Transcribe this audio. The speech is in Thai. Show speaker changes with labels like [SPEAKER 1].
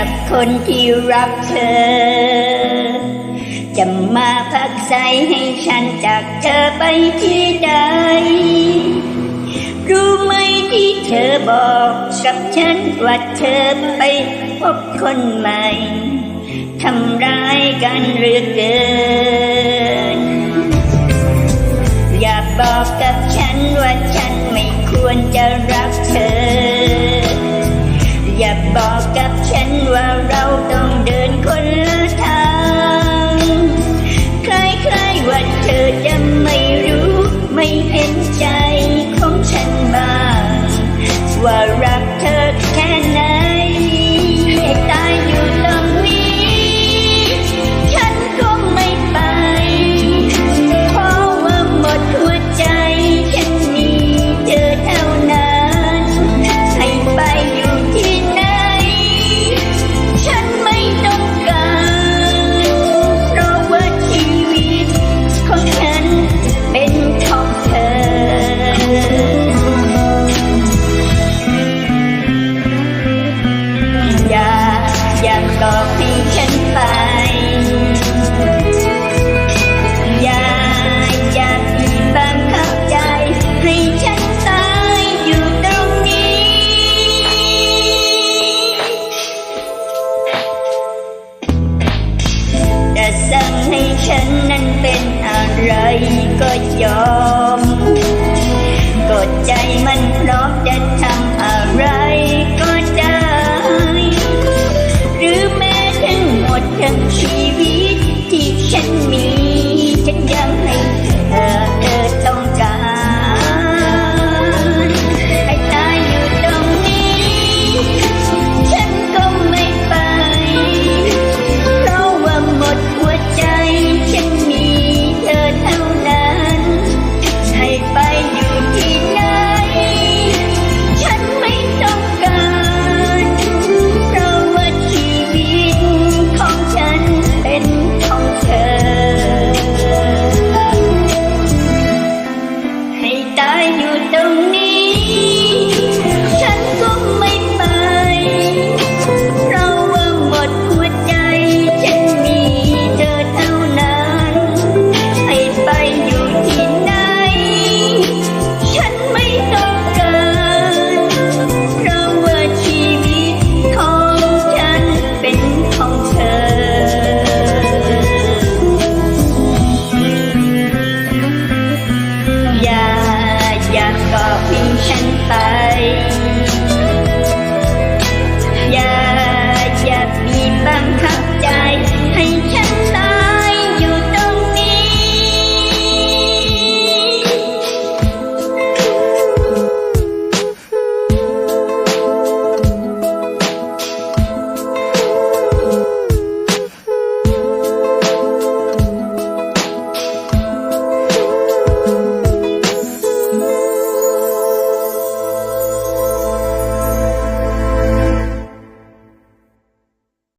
[SPEAKER 1] ับคนที่รักเธอ จะมาพักใสให้ฉันจากเธอไปที่ใด รู้ไหมที่เธอบอกกับฉันว่าเธอไปพบคนใหม่ทำร้ายกันเหรือเกิน อย่าบอกกับฉันว่าฉันไม่ควรจะร บอกกับฉันว่าเราต้องเดินคนละ 一个家。